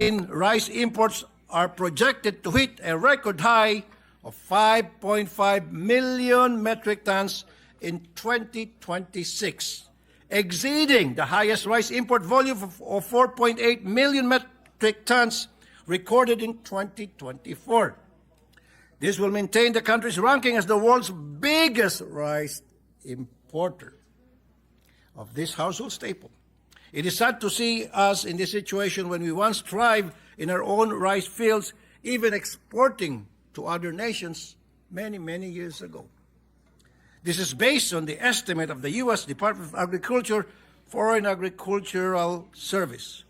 rice imports are projected to hit a record high of 5.5 million metric tons in 2026, exceeding the highest rice import volume of 4.8 million metric tons recorded in 2024. This will maintain the country's ranking as the world's biggest rice importer of this household staple. It is sad to see us in this situation when we once thrived in our own rice fields, even exporting to other nations many, many years ago. This is based on the estimate of the U.S. Department of Agriculture Foreign Agricultural Service.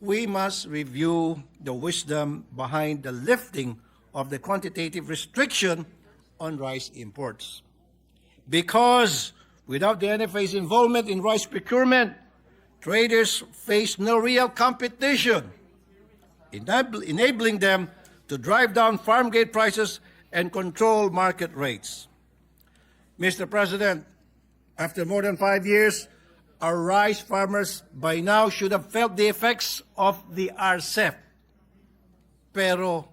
We must review the wisdom behind the lifting of the quantitative restriction on rice imports. Because without the NFA's involvement in rice procurement, traders face no real competition, enab- enabling them to drive down farm gate prices and control market rates. Mr. President, after more than five years, our rice farmers by now should have felt the effects of the RCEP. Pero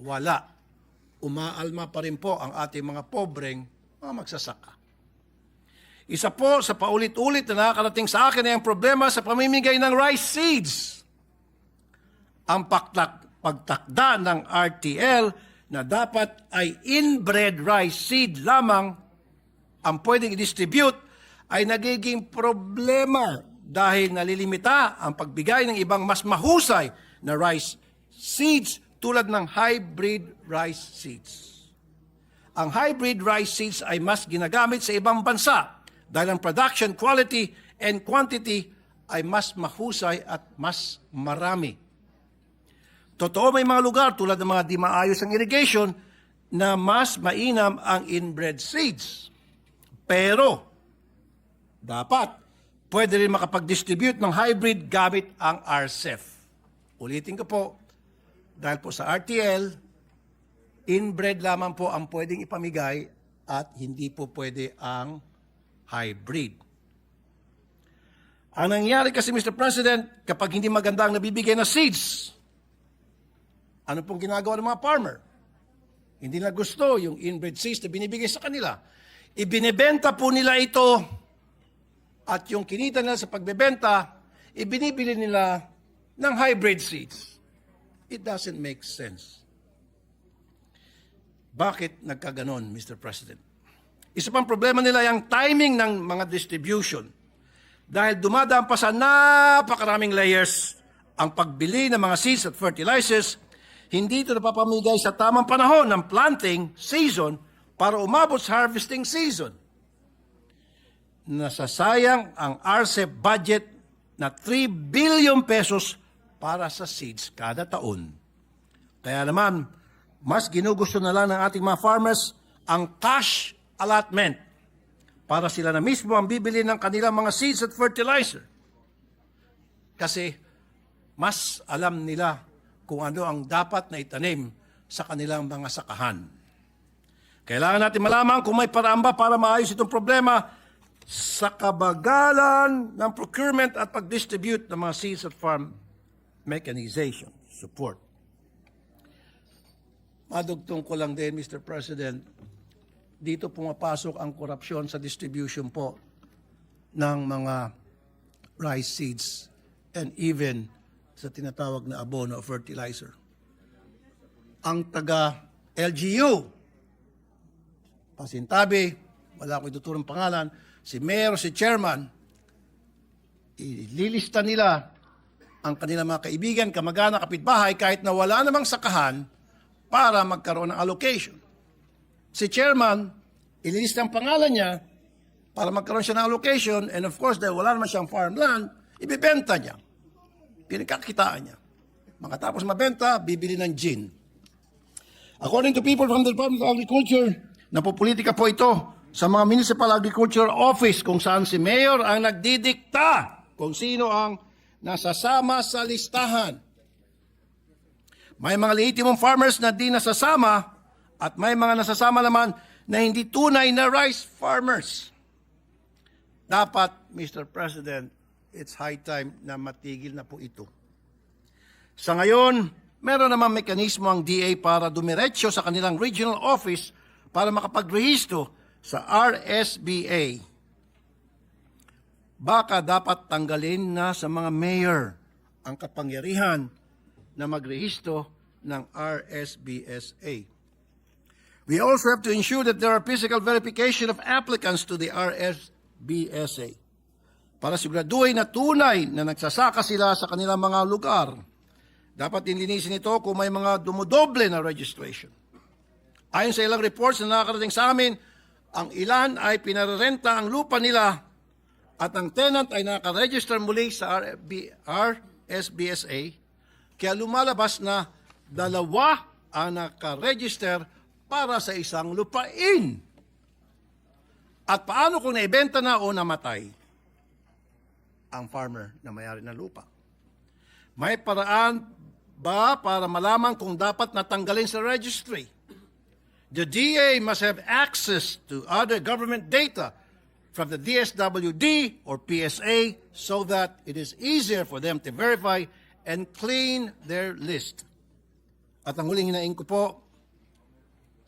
wala. Umaalma pa rin po ang ating mga pobreng mga magsasaka. Isa po sa paulit-ulit na nakakarating sa akin ay ang problema sa pamimigay ng rice seeds. Ang paktak, pagtakda ng RTL na dapat ay inbred rice seed lamang ang pwedeng i-distribute ay nagiging problema dahil nalilimita ang pagbigay ng ibang mas mahusay na rice seeds tulad ng hybrid rice seeds. Ang hybrid rice seeds ay mas ginagamit sa ibang bansa dahil ang production quality and quantity ay mas mahusay at mas marami. Totoo may mga lugar tulad ng mga di maayos ang irrigation na mas mainam ang inbred seeds. Pero, dapat, pwede rin makapag-distribute ng hybrid gamit ang RCEF. Ulitin ko po, dahil po sa RTL, inbred lamang po ang pwedeng ipamigay at hindi po pwede ang hybrid. Ang nangyari kasi, Mr. President, kapag hindi maganda ang nabibigay na seeds, ano pong ginagawa ng mga farmer? Hindi na gusto yung inbred seeds na binibigay sa kanila. Ibinebenta po nila ito at yung kinita nila sa pagbebenta, ibinibili nila ng hybrid seeds. It doesn't make sense. Bakit nagkaganon, Mr. President? Isa pang problema nila yung timing ng mga distribution. Dahil dumadaan pa sa napakaraming layers ang pagbili ng mga seeds at fertilizers, hindi ito napapamigay sa tamang panahon ng planting season para umabot sa harvesting season. Nasasayang ang RCEP budget na 3 billion pesos para sa seeds kada taon. Kaya naman, mas ginugusto na lang ng ating mga farmers ang cash allotment para sila na mismo ang bibili ng kanilang mga seeds at fertilizer. Kasi mas alam nila kung ano ang dapat na itanim sa kanilang mga sakahan. Kailangan natin malaman kung may paraan ba para maayos itong problema sa kabagalan ng procurement at pag-distribute ng mga seeds at farm mechanization support. Madugtong ko lang din, Mr. President, dito pumapasok ang korupsyon sa distribution po ng mga rice seeds and even sa tinatawag na abono fertilizer. Ang taga LGU, pasintabi, wala ko ituturong pangalan, si mayor, si chairman, ililista nila ang kanilang mga kaibigan, kamag-anak, kapitbahay, kahit na wala namang sakahan para magkaroon ng allocation. Si chairman, ililista ang pangalan niya para magkaroon siya ng allocation and of course, dahil wala naman siyang farmland, ibibenta niya. Pinagkakitaan niya. Makatapos mabenta, bibili ng gin. According to people from the Department of Agriculture, napopolitika po ito sa mga Municipal Agriculture Office kung saan si Mayor ang nagdidikta kung sino ang nasasama sa listahan. May mga lehitimong farmers na di nasasama at may mga nasasama naman na hindi tunay na rice farmers. Dapat, Mr. President, it's high time na matigil na po ito. Sa ngayon, meron naman mekanismo ang DA para dumiretso sa kanilang regional office para makapagrehistro sa RSBA. Baka dapat tanggalin na sa mga mayor ang kapangyarihan na magrehistro ng RSBSA. We also have to ensure that there are physical verification of applicants to the RSBSA para siguraduhin na tunay na nagsasaka sila sa kanilang mga lugar. Dapat dinlinisin ito kung may mga dumodoble na registration. Ayon sa ilang reports na nakakarating sa amin, ang ilan ay pinarerenta ang lupa nila at ang tenant ay nakaregister muli sa RB, RSBSA, kaya lumalabas na dalawa ang nakaregister para sa isang lupain. At paano kung naibenta na o namatay ang farmer na mayari ng lupa? May paraan ba para malaman kung dapat natanggalin sa registry? The DA must have access to other government data from the DSWD or PSA so that it is easier for them to verify and clean their list. At ang huling hinaing ko po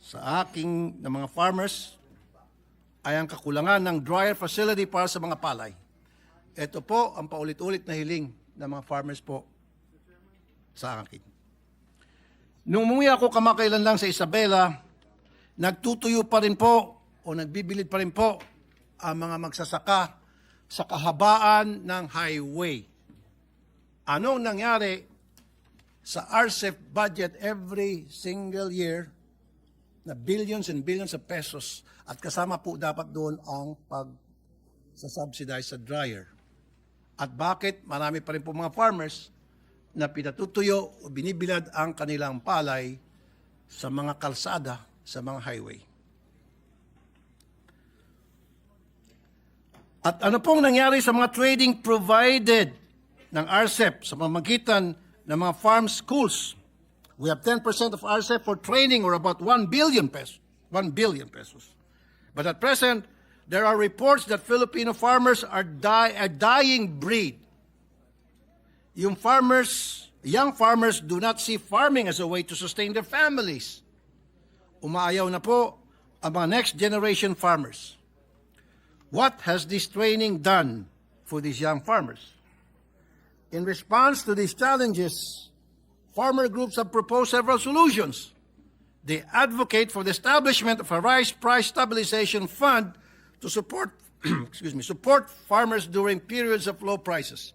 sa aking na mga farmers ay ang kakulangan ng dryer facility para sa mga palay. Ito po ang paulit-ulit na hiling ng mga farmers po sa akin. Nung umuwi ako kamakailan lang sa Isabela, nagtutuyo pa rin po o nagbibilid pa rin po ang mga magsasaka sa kahabaan ng highway. Anong nangyari sa RCEP budget every single year na billions and billions of pesos at kasama po dapat doon ang pag sa subsidize sa dryer. At bakit marami pa rin po mga farmers na pinatutuyo o binibilad ang kanilang palay sa mga kalsada, sa mga highway. At ano pong nangyari sa mga trading provided ng RCEP sa pamamagitan ng mga farm schools? We have 10% of RCEP for training or about 1 billion pesos. 1 billion pesos. But at present, there are reports that Filipino farmers are die, a dying breed. Yung farmers, young farmers do not see farming as a way to sustain their families. Umaayaw na po ang mga next generation farmers. What has this training done for these young farmers? In response to these challenges, farmer groups have proposed several solutions. They advocate for the establishment of a rice price stabilization fund to support excuse me, support farmers during periods of low prices.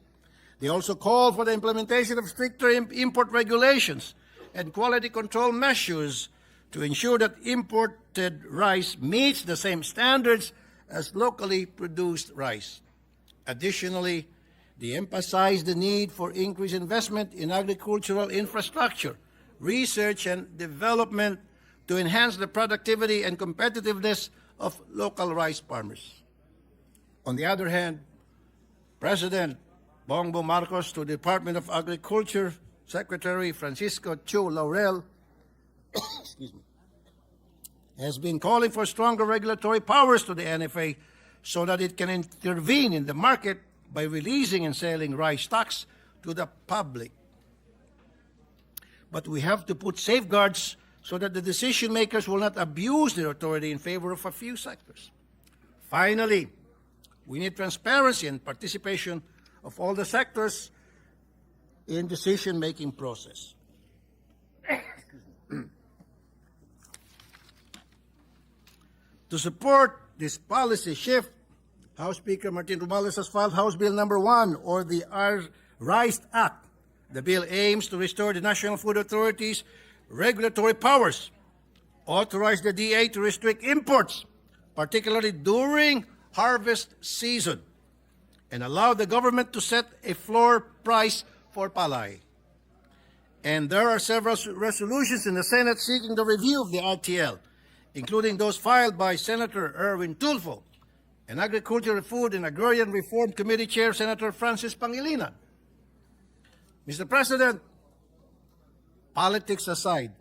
They also call for the implementation of stricter im- import regulations and quality control measures to ensure that imported rice meets the same standards as locally produced rice. Additionally, they emphasize the need for increased investment in agricultural infrastructure, research and development to enhance the productivity and competitiveness of local rice farmers. On the other hand, President Bongbong Marcos to Department of Agriculture Secretary Francisco Chu Laurel has been calling for stronger regulatory powers to the NFA so that it can intervene in the market by releasing and selling rice stocks to the public. But we have to put safeguards so that the decision makers will not abuse their authority in favor of a few sectors. Finally, we need transparency and participation of all the sectors in decision-making process. To support this policy shift, House Speaker Martin Romales has filed House Bill Number 1, or the RISE Act. The bill aims to restore the National Food Authority's regulatory powers, authorize the DA to restrict imports, particularly during harvest season, and allow the government to set a floor price for palay. And there are several resolutions in the Senate seeking the review of the RTL, including those filed by Senator Erwin Tulfo and Agriculture, Food, and Agrarian Reform Committee Chair Senator Francis Pangilinan. Mr. President, politics aside,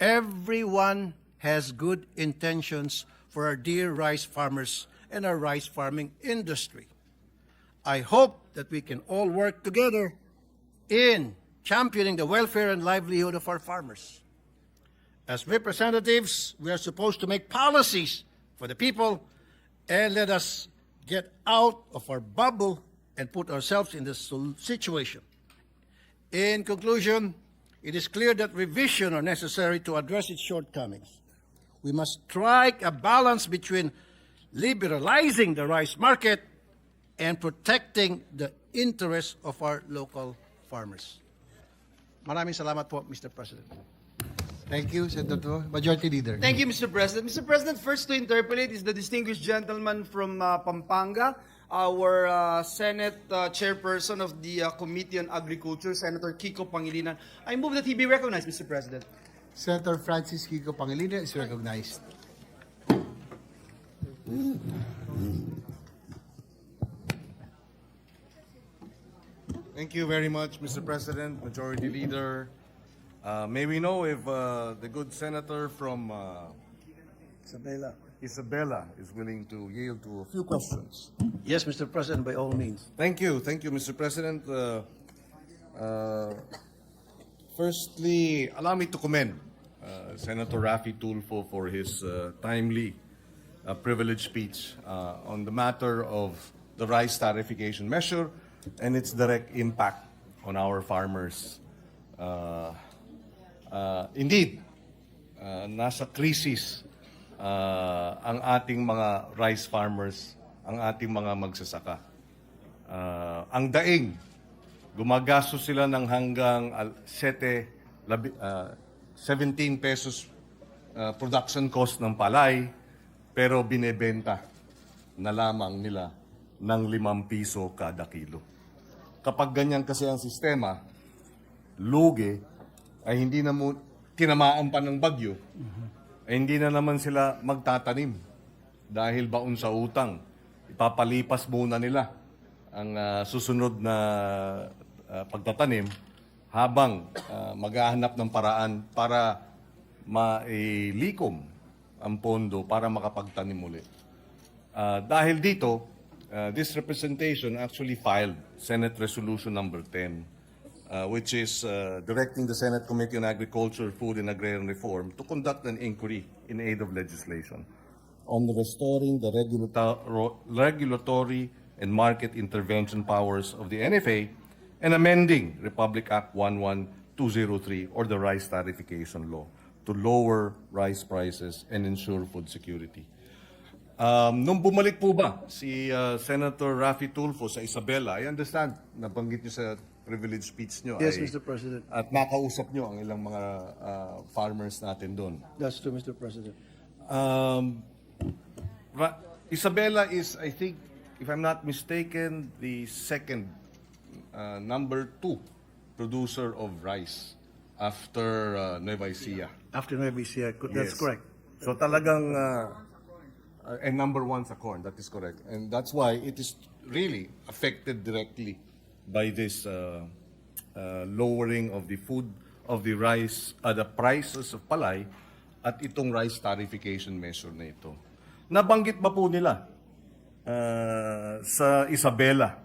everyone has good intentions for our dear rice farmers and our rice farming industry. I hope that we can all work together in championing the welfare and livelihood of our farmers. As representatives, we are supposed to make policies for the people and let us get out of our bubble and put ourselves in this situation. In conclusion, it is clear that revision are necessary to address its shortcomings. We must strike a balance between liberalizing the rice market and protecting the interests of our local farmers. Maraming salamat po, Mr. President. Thank you, Senator. Majority Leader. Thank you, Mr. President. Mr. President, first to interpolate is the distinguished gentleman from uh, Pampanga, our uh, Senate uh, chairperson of the uh, Committee on Agriculture, Senator Kiko Pangilinan. I move that he be recognized, Mr. President. Senator Francis Kiko Pangilinan is recognized. Thank you very much, Mr. President, Majority Leader. Uh, may we know if uh, the good senator from uh, Isabella. Isabela is willing to yield to a few questions? Yes, Mr. President, by all means. Thank you, thank you, Mr. President. Uh, uh, firstly, allow me to commend uh, Senator Rafi Tulfo for his uh, timely, uh, privileged speech uh, on the matter of the rice tariffication measure and its direct impact on our farmers. Uh, uh, indeed, uh, nasa krisis uh, ang ating mga rice farmers, ang ating mga magsasaka. Uh, ang daing, gumagastos sila ng hanggang al- 7, labi, uh, 17 pesos uh, production cost ng palay, pero binebenta na lamang nila ng 5 piso kada kilo. Kapag ganyan kasi ang sistema, lugi, ay hindi na mo, tinamaan pa ng bagyo, ay hindi na naman sila magtatanim dahil baon sa utang. Ipapalipas muna nila ang ah, susunod na ah, pagtatanim habang ah, maghahanap ng paraan para mailikom ang pondo para makapagtanim ulit. Uh, dahil dito, uh, this representation actually filed Senate Resolution Number 10, uh, which is uh, directing the Senate Committee on Agriculture, Food and Agrarian Reform to conduct an inquiry in aid of legislation on restoring the regulator- regulatory and market intervention powers of the NFA and amending Republic Act 11203 or the Rice Tariffication Law to lower rice prices and ensure food security. Um, nung bumalik po ba si uh, Senator Rafi Tulfo sa Isabela, I understand, nabanggit niyo sa privilege speech niyo. Yes, ay- Mr. President. At nakausap niyo ang ilang mga uh, farmers natin doon. That's true, Mr. President. Um, Ra- Isabela is, I think, if I'm not mistaken, the second, uh, number two producer of rice after uh, Nueva Ecija. After Nueva Ecija, that's Yes. correct. So talagang, uh, uh, and number one sa corn, that is correct. And that's why it is really affected directly by this uh, uh, lowering of the food, of the rice, uh, the prices of palay, at itong rice tariffication measure na ito. Nabanggit ba po nila uh, sa Isabela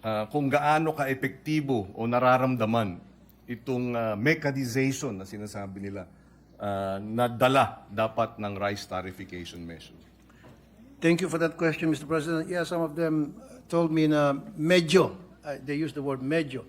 uh, kung gaano ka-epektibo o nararamdaman itong uh, mechanization na sinasabi nila uh, na dala dapat ng rice tariffication measure. Thank you for that question, Mr. President. Yeah, some of them told me na medyo, uh, they used the word medyo,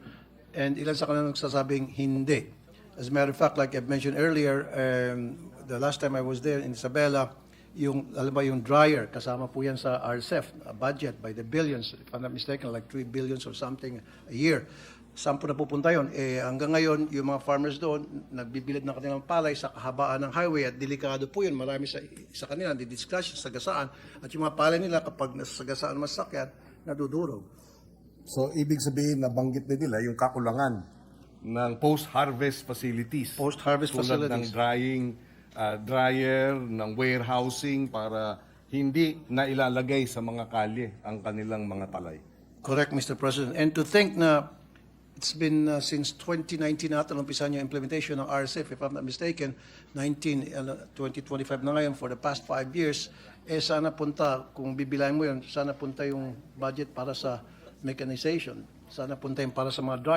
and ilan sa kanila nagsasabing hindi. As a matter of fact, like I mentioned earlier, um, the last time I was there in Isabela, yung, alam ba, yung dryer, kasama po yan sa RCEF, budget by the billions, if I'm not mistaken, like 3 billions or something a year. Saan po napupunta yun? Eh, hanggang ngayon, yung mga farmers doon, nagbibilid ng kanilang palay sa kahabaan ng highway at delikado po yun. Marami sa, sa kanila, didiscuss sa sagasaan. At yung mga palay nila, kapag nasa sagasaan ng masakyan, nadudurog. So, ibig sabihin, nabanggit na nila yung kakulangan ng post-harvest facilities. Post-harvest Tulad ng facilities. drying, uh, dryer, ng warehousing para hindi na ilalagay sa mga kalye ang kanilang mga palay. Correct, Mr. President. And to think na it's been uh, since 2019 natin umpisan yung implementation ng RCEF, if I'm not mistaken, 19, uh, 2025 na ngayon for the past five years, eh sana punta, kung bibilahin mo yun, sana punta yung budget para sa mechanization. Sana punta yung para sa mga